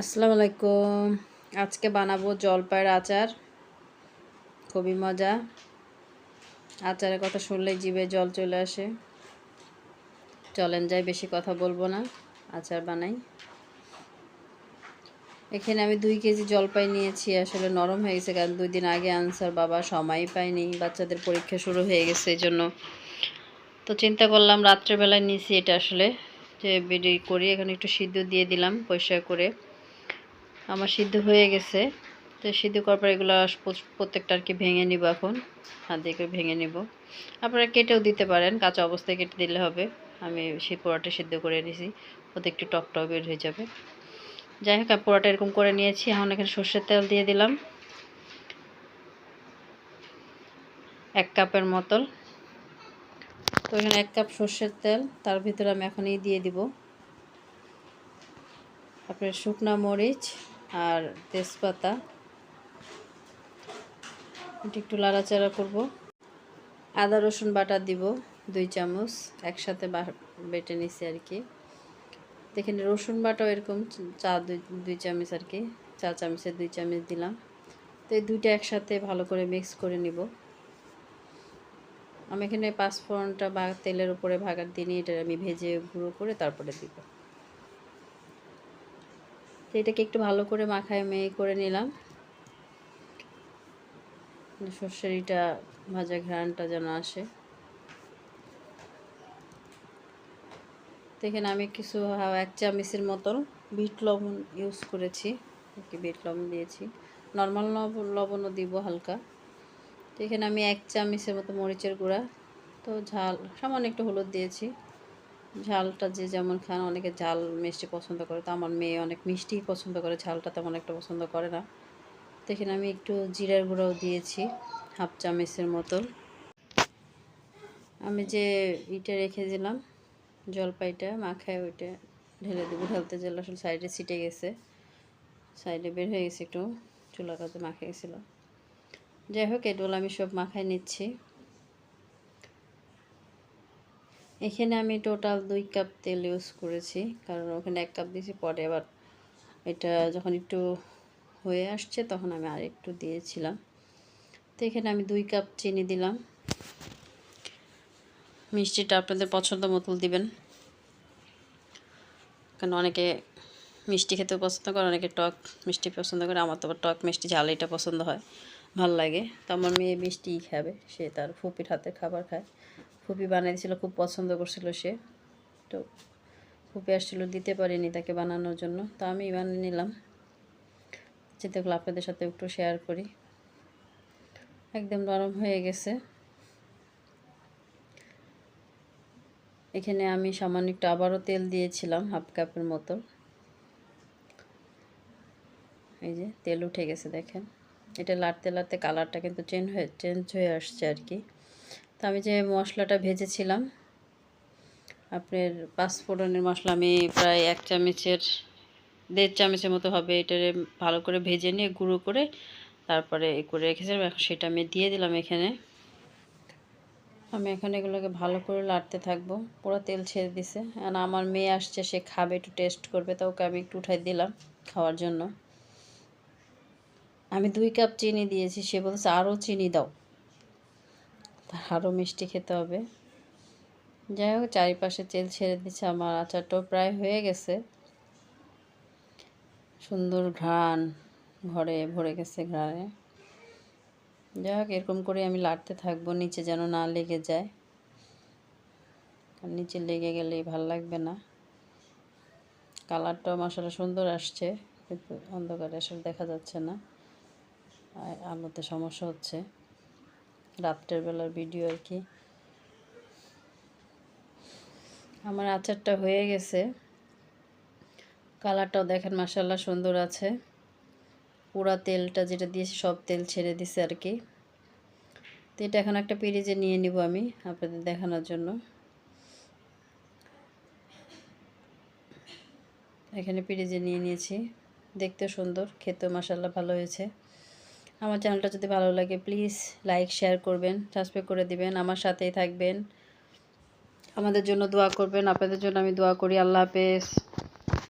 আসসালামু আলাইকুম। আজকে বানাবো জলপাইয়ের আচার। খুবই মজা। আচারের কথা শুনলেই জিভে জল চলে আসে। চলেন যাই, বেশি কথা বলব না। আচার বানাই। এখানে আমি দুই কেজি জলপাই নিয়েছি, আসলে নরম হয়ে গেছে, কারণ দুই দিন আগে আনসার বাবা সময় পাইনি বাচ্চাদের পরীক্ষা শুরু হয়ে গেছে এই জন্য তো চিন্তা করলাম, রাত্রেবেলায় নিয়েছি এটা আসলে। যে বেডি করি, এখানে একটু সিদ্ধ দিয়ে দিলাম পরিষ্কার করে। আমার সিদ্ধ হয়ে গেছে। তো সিদ্ধ করার পর এগুলো প্রত্যেকটা আর কি ভেঙে নিব এখন। হাত দিয়ে করে ভেঙে নিব। আপনারা কেটেও দিতে পারেন, কাঁচা অবস্থায় কেটে দিলে হবে। আমি সেই পোড়াটা সিদ্ধ করে নিয়েছি ওতে একটু টক টক বের হয়ে যাবে। যাই হোক পোড়াটা এরকম করে নিয়েছি। এখন এখানে সর্ষের তেল দিয়ে দিলাম। এক কাপের মতন তো এখানে এক কাপ সর্ষের তেল। তার ভিতরে আমি এখনই দিয়ে দিব। আপনার শুকনা মরিচ। আর তেজপাতা। এটা একটু লাড়াচাড়া করব। আদা, রসুন বাটা দিব দুই চামচ, একসাথে বেটে নিছি আর কি। দেখেন, রসুন বাটাও এরকম চা দুই দুই চামচ আর কি, চা চামচের দুই চামচ দিলাম। তো এই দুইটা একসাথে ভালো করে মিক্স করে নিব। আমি এখানে পাঁচফোড়নটা বা তেলের উপরে ভাগার দিয়ে এটা আমি ভেজে গুঁড়ো করে তারপরে দিব। তো এটাকে একটু ভালো করে মাখায় মেয়ে করে নিলাম। সর্ষের ইটা, ভাজা ঘ্রানটা যেন আসে। এখানে আমি কিছু এক চামিচের মতন বিট লবণ ইউজ করেছি। একটি বিট লবণ দিয়েছি। নর্মাল লবণ লবণও দিব হালকা। তো এখানে আমি এক চামিচের মতো মরিচের গুঁড়া। তো ঝাল, সামান্য একটু হলুদ দিয়েছি। ঝালটা যে যেমন খান, অনেকে ঝাল মিষ্টি পছন্দ করে। তো আমার মেয়ে অনেক মিষ্টি পছন্দ করে, ঝালটা তেমন একটা পছন্দ করে না। তো এখানে আমি একটু জিরার গুঁড়াও দিয়েছি, হাফ চামচের মতো। আমি যে ইটা রেখে দিলাম, জলপাইটা মাখায় ওইটা ঢেলে দেবো। ঢালতে জেলা আসলে সাইডে ছিটে গেছে, সাইডে বের হয়ে গেছে একটু, চুলার কাছে মাখে গেছিল যাই হোক এগুলো আমি সব মাখায় নিচ্ছি। এখানে আমি টোটাল দুই কাপ তেল ইউজ করেছি, কারণ ওখানে এক কাপ দিয়েছি, পরে আবার এটা যখন একটু হয়ে আসছে তখন আমি আর একটু দিয়েছিলাম। তো এখানে আমি দুই কাপ চিনি দিলাম। মিষ্টিটা আপনাদের পছন্দ মতো দিবেন। কারণ অনেকে মিষ্টি খেতেও পছন্দ করে, অনেকে টক মিষ্টি পছন্দ করে, আমার তো টক মিষ্টি ঝাল এটা পছন্দ হয়, ভালো লাগে। তো আমার মেয়ে মিষ্টিই খাবে, সে তার ফুপির হাতে খাবার খায়। ফুপি বানিয়েছিল খুব পছন্দ করছিল সে। তো ফুপি আসছিল, দিতে পারিনি তাকে বানানোর জন্য। তো আমি বানিয়ে নিলাম। চিন্তাগুলো আপনাদের সাথে একটু শেয়ার করি। একদম নরম হয়ে গেছে। এখানে আমি সামান্য একটু আবারও তেল দিয়েছিলাম, হাফ কাপের মতো। এই যে, তেল উঠে গেছে, দেখেন। এটা লাড়তে লাড়তে কালারটা কিন্তু চেঞ্জ হয়ে চেঞ্জ হয়ে আসছে আর কি। তো আমি যে মশলাটা ভেজেছিলাম, আপনার পাঁচফোড়নের মশলা, আমি প্রায় এক চামচের, দেড় চামচের মতো হবে এটা ভালো করে ভেজে নিয়ে গুঁড়ো করে তারপরে এ করে রেখেছিলাম, এখন সেটা আমি দিয়ে দিলাম এখানে। আমি এখানে এগুলোকে ভালো করে লাড়তে থাকব, পুরো তেল ছেড়ে দিছে, আর আমার মেয়ে আসছে, সে খাবে, একটু টেস্ট করবে, তা ওকে আমি একটু উঠাই দিলাম খাওয়ার জন্য। আমি দুই কাপ চিনি দিয়েছি, সে বলছে আরও চিনি দাও। আরও মিষ্টি খেতে হবে। যাই হোক, চারিপাশে তেল ছেড়ে দিচ্ছে আমার আচারটাও প্রায় হয়ে গেছে। সুন্দর ঘ্রাণ ঘরে ভরে গেছে ঘ্রাণে। যাই হোক, এরকম করে আমি লাড়তে থাকব, নিচে যেন না লেগে যায়। আর নিচে লেগে গেলেই ভালো লাগবে না। কালারটাও মশলা সুন্দর আসছে, কিন্তু অন্ধকারে আসলে দেখা যাচ্ছে না। আর আলোতে সমস্যা হচ্ছে। রাত্রের বেলার ভিডিও আর কি। আমার আচারটা হয়ে গেছে। কালারটাও দেখেন মাসাল্লাহ সুন্দর আছে। পুরা তেলটা যেটা দিয়েছি সব তেল ছেড়ে দিছে আর কি। তো এটা এখন একটা পিরিজে নিয়ে নিব আমি আপনাদের দেখানোর জন্য। এখানে পিরিজে নিয়ে নিয়েছি। দেখতে সুন্দর, খেতেও মাসাল্লাহ ভালো হয়েছে। আমার চ্যানেলটা যদি ভালো লাগে প্লিজ লাইক শেয়ার করবেন সাবস্ক্রাইব করে দিবেন, আমার সাথেই থাকবেন। আমাদের জন্য দোয়া করবেন, আপনাদের জন্য আমি দোয়া করি। আল্লাহ হাফেজ।